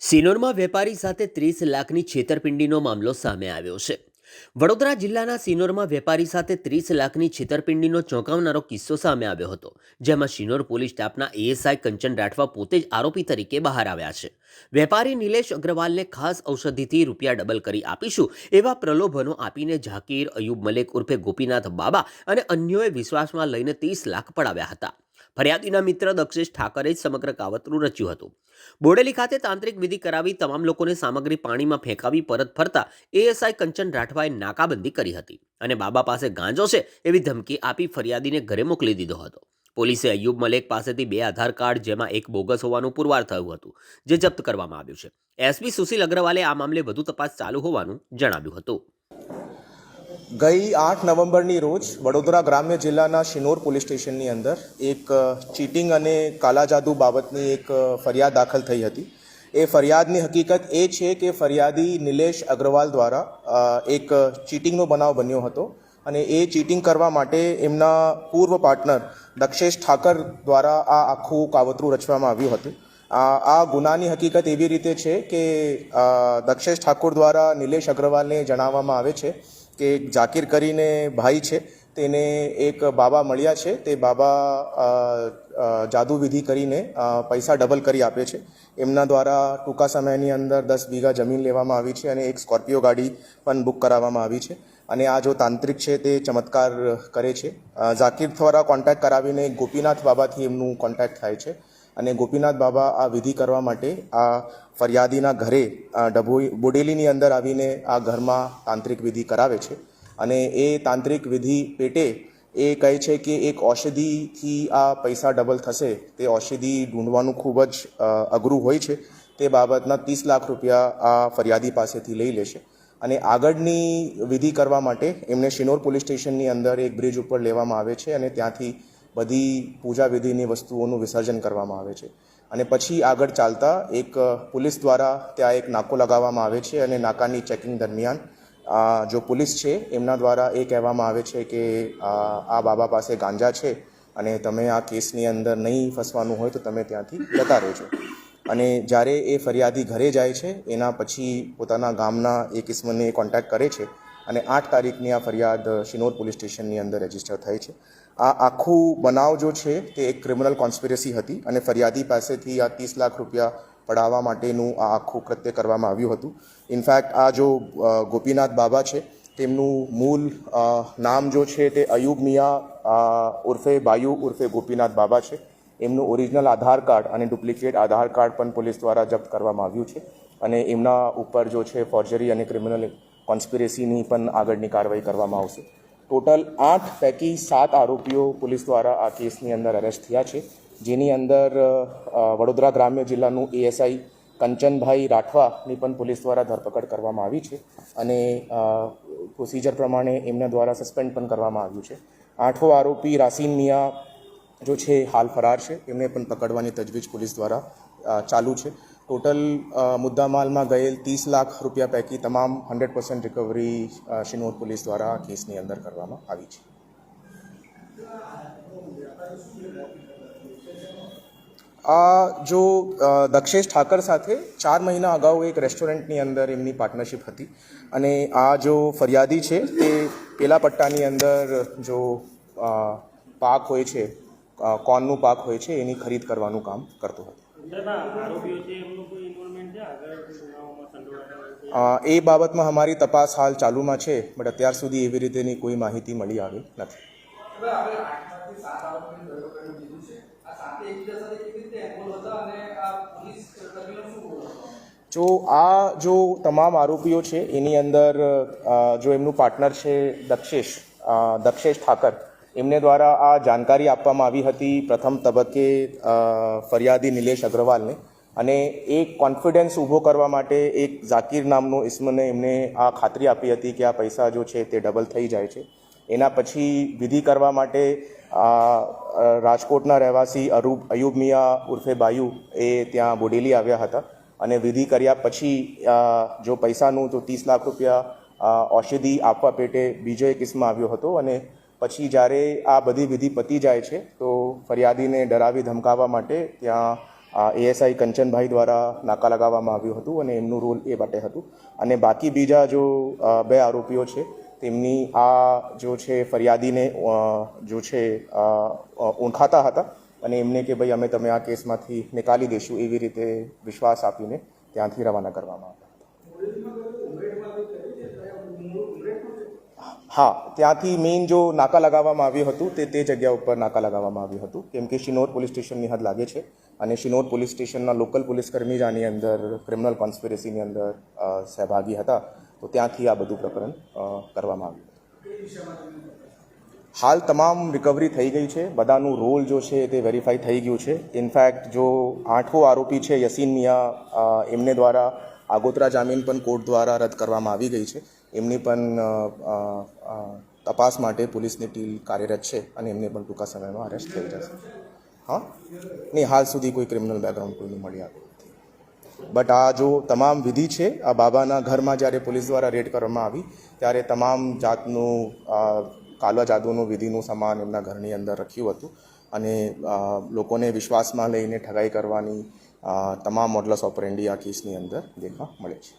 સિનોરમાં વેપારી સાથે ત્રીસ લાખની છેતરપિંડીનો મામલો સામે આવ્યો છે. વડોદરા જિલ્લાના સિનોરમાં વેપારી સાથે ત્રીસ લાખની છેતરપિંડીનો ચોંકાવનારો કિસ્સો સામે આવ્યો હતો, જેમાં સિનોર પોલીસ સ્ટાફના એએસઆઈ કંચન રાઠવા પોતે જ આરોપી તરીકે બહાર આવ્યા છે. વેપારી નિલેશ અગ્રવાલને ખાસ ઔષધિથી રૂપિયા ડબલ કરી આપીશું એવા પ્રલોભનો આપીને ઝાકીર, અયુબ મલેક ઉર્ફે ગોપીનાથ બાબા અને અન્યોએ વિશ્વાસમાં લઈને ત્રીસ લાખ પડાવ્યા હતા. ફરિયાદીના મિત્ર દક્ષેશ ઠાકરે જ સમગ્ર કાવતરું રચ્યું હતું. બોડેલી ખાતે તાંત્રિક વિધિ કરાવી તમામ લોકોને સામગ્રી પાણીમાં ફેંકાવી પરત ફરતા એએસઆઈ કંચન રાઠવાએ નાકાબંધી કરી હતી અને બાબા પાસે ગાંજો છે એવી ધમકી આપી ફરિયાદીને ઘરે મોકલી દીધો હતો. પોલીસે અયુબ મલેક પાસેથી બે આધાર કાર્ડ જેમાં એક બોગસ હોવાનું પુરવાર થયું હતું, જે જપ્ત કરવામાં આવ્યું છે. એસપી સુશીલ અગ્રવાલે આ મામલે વધુ તપાસ ચાલુ હોવાનું જણાવ્યું હતું. ગઈ આઠ નવેમ્બરની રોજ વડોદરા ગ્રામ્ય જિલ્લાના શિનોર પોલીસ સ્ટેશનની અંદર એક ચીટિંગ અને કાલા જાદુ બાબતની એક ફરિયાદ દાખલ થઈ હતી. એ ફરિયાદની હકીકત એ છે કે ફરિયાદી નિલેશ અગ્રવાલ દ્વારા એક ચીટિંગનો બનાવ બન્યો હતો અને એ ચીટિંગ કરવા માટે એમના પૂર્વ પાર્ટનર દક્ષેશ ઠાકર દ્વારા આ આખું કાવતરું રચવામાં આવ્યું હતું. આ ગુનાની હકીકત એવી રીતે છે કે દક્ષેશ ઠાકુર દ્વારા નિલેશ અગ્રવાલને જણાવવામાં આવે છે કે એક જાકીર કરીને ભાઈ છે, તેને એક બાબા મળ્યા છે, તે બાબા જાદુવિધિ કરીને પૈસા ડબલ કરી આપે છે. એમના દ્વારા ટૂંકા સમયની અંદર દસ વીઘા જમીન લેવામાં આવી છે અને એક સ્કોર્પિયો ગાડી પણ બુક કરાવવામાં આવી છે. અને આ જો તાંત્રિક છે તે ચમત્કાર કરે છે. ઝાકીર દ્વારા કોન્ટેક્ટ કરાવીને ગોપીનાથ બાબાથી એમનું કોન્ટેક્ટ થાય છે. અને ગોપીનાથ બાબા આ વિધિ કરવા માટે આ ફરિયાદીના ઘરે ડભોઈ બોડેલીની અંદર આવીને આ ઘરમાં તાંત્રિક વિધિ કરાવે છે. અને એ તાંત્રિક વિધિ પેટે એ કહે છે કે એક ઔષધિથી આ પૈસા ડબલ થશે. તે ઔષધિ ઢૂંઢવાનું ખૂબ જ અઘરું હોય છે. તે બાબતના ત્રીસ લાખ રૂપિયા આ ફરિયાદી પાસેથી લઈ લેશે અને આગળની વિધિ કરવા માટે એમને શિનોર પોલીસ સ્ટેશનની અંદર એક બ્રિજ ઉપર લેવામાં આવે છે અને ત્યાંથી બધી પૂજા વિધિની વસ્તુઓનું વિસર્જન કરવામાં આવે છે. અને પછી આગળ ચાલતા એક પોલીસ દ્વારા ત્યાં એક નાકો લગાવવામાં આવે છે અને નાકાની ચેકિંગ દરમિયાન જો પોલીસ છે, એમના દ્વારા એ કહેવામાં આવે છે કે આ બાબા પાસે ગાંજા છે અને તમે આ કેસની અંદર નહીં ફસવાનું હોય તો તમે ત્યાંથી જતા રહેજો અને જ્યારે એ ફરિયાદી ઘરે જાય છે, એના પછી પોતાના ગામના એ કિસ્મને કોન્ટેક્ટ કરે છે અને આઠ તારીખની આ ફરિયાદ શિનોર પોલીસ સ્ટેશનની અંદર રજિસ્ટર થઈ છે. આ આખું બનાવ જો છે, તે એક ક્રિમિનલ કોન્સ્પિરસી હતી અને ફરિયાદી પાસેથી આ ત્રીસ લાખ રૂપિયા પડાવવા માટેનું આ આખું કૃત્ય કરવામાં આવ્યું હતું. ઇનફેક્ટ આ જો ગોપીનાથ બાબા છે, તેમનું મૂળ નામ જો છે, તે અયુબ મિયા ઉર્ફે બાયુ ઉર્ફે ગોપીનાથ બાબા છે. એમનું ઓરિજિનલ આધાર કાર્ડ અને ડુપ્લિકેટ આધાર કાર્ડ પણ પોલીસ દ્વારા જપ્ત કરવામાં આવ્યું છે અને એમના ઉપર જો છે ફોર્જરી અને ક્રિમિનલ કોન્સ્પિરેસીની પણ આગળની કાર્યવાહી કરવામાં આવશે. ટોટલ આઠ પૈકી સાત આરોપીઓ પોલીસ દ્વારા આ કેસની અંદર અરેસ્ટ થયા છે. જેની અંદર વડોદરા ગ્રામ્ય જિલ્લાનું એએસઆઈ કંચનભાઈ રાઠવાની પણ પોલીસ દ્વારા ધરપકડ કરવામાં આવી છે અને પ્રોસિજર પ્રમાણે એમના દ્વારા સસ્પેન્ડ પણ કરવામાં આવ્યું છે. આઠો આરોપી રાસીન મિયા જો છે, હાલ ફરાર છે. એમને પણ પકડવાની તજવીજ પોલીસ દ્વારા ચાલુ છે. ટોટલ મુદ્દામાલમાં ગયેલ ત્રીસ લાખ રૂપિયા પૈકી તમામ hundred percent recovery Shinor police દ્વારા કેસની અંદર કરવામાં આવી છે. આ જો દક્ષેશ ઠાકર સાથે ચાર મહિના અગાઉ એક રેસ્ટોરન્ટની અંદર એમની પાર્ટનરશિપ હતી અને આ જો ફરિયાદી છે તે પેલા પટ્ટાની અંદર જો પાક હોય છે કોર્નનું પાક હોય છે એની ખરીદ કરવાનું કામ કરતો હતો. અંદરના આરોપીઓ છે એમનું કોઈ ઇન્વોલ્વમેન્ટ છે? આગળ કોઈ ગુનાઓમાં સંડોવાયેલા હોય છે? અ, એ બાબતમાં અમારી તપાસ હાલ ચાલુમાં છે બટ અત્યાર સુધી એવી રીતેની કોઈ માહિતી મળી આવી નથી. જો આ જો તમામ આરોપીઓ છે એની અંદર જો એમનું પાર્ટનર છે દક્ષેશ દક્ષેશ ઠાકર એમને દ્વારા આ જાણકારી આપવામાં આવી હતી પ્રથમ તબક્કે ફરિયાદી નિલેશ અગ્રવાલને. અને એ કોન્ફિડન્સ ઊભો કરવા માટે એક ઝાકીર નામનો ઇસ્મને એમને આ ખાતરી આપી હતી કે આ પૈસા જો છે તે ડબલ થઈ જાય છે. એના પછી વિધિ કરવા માટે રાજકોટના રહેવાસી અરૂબ અયુબ મિયા ઉર્ફે બાયુ એ ત્યાં બોડેલી આવ્યા હતા. અને વિધિ કર્યા પછી જો પૈસાનું તો ત્રીસ લાખ રૂપિયા ઔષધિ આપવા પેટે બીજો એક કિસ્મા આવ્યો હતો. અને પછી જ્યારે આ બધી વિધિ પતી જાય છે, તો ફરિયાદીને ડરાવી ધમકાવવા માટે ત્યાં એએસઆઈ કંચનભાઈ દ્વારા નાકા લગાવવામાં આવ્યું હતું અને એમનું રોલ એ માટે હતું. અને બાકી બીજા જો બે આરોપીઓ છે, તેમની આ જો છે ફરિયાદીને જો છે ઓળખાતા હતા અને એમને કે ભાઈ અમે તમે આ કેસમાંથી નિકાલી દઈશું એવી રીતે વિશ્વાસ આપીને ત્યાંથી રવાના કરવામાં આવ્યા. હા, ત્યાંથી મેઇન જો નાકા લગાવવામાં આવ્યું હતું, તે તે જગ્યા ઉપર નાકા લગાવવામાં આવ્યું હતું. કેમ કે શિનોર પોલીસ સ્ટેશનની હદ લાગે છે અને શિનોર પોલીસ સ્ટેશનના લોકલ પોલીસ કર્મી જ આની અંદર ક્રિમિનલ કોન્સ્પિરસીની અંદર સહભાગી હતા. તો ત્યાંથી આ બધું પ્રકરણ કરવામાં આવ્યું. હાલ તમામ રિકવરી થઈ ગઈ છે. બધાનું રોલ જો છે તે વેરીફાઈ થઈ ગયું છે. ઇનફેક્ટ જો આઠો આરોપી છે યસીન મિયા એમને દ્વારા આગોતરા જામીન પણ કોર્ટ દ્વારા રદ કરવામાં આવી ગઈ છે. એમની પણ તપાસ માટે પોલીસની ટીમ કાર્યરત છે અને એમને પણ ટૂંકા સમયમાં અરેસ્ટ થઈ જશે. હા? નહીં, હાલ સુધી કોઈ ક્રિમિનલ બેકગ્રાઉન્ડ કોઈનું મળી આવ્યું બટ આ જો તમામ વિધિ છે, આ બાબાના ઘરમાં જ્યારે પોલીસ દ્વારા રેડ કરવામાં આવી, ત્યારે તમામ જાતનું કાલવા કાલા જાદુનું વિધિનું સામાન એમના ઘરની અંદર રાખ્યું હતું. અને લોકોને વિશ્વાસમાં લઈને ઠગાઈ કરવાની તમામ મોડલસ ઓપરેન્ડી આ કેસની અંદર દેખવા મળે છે.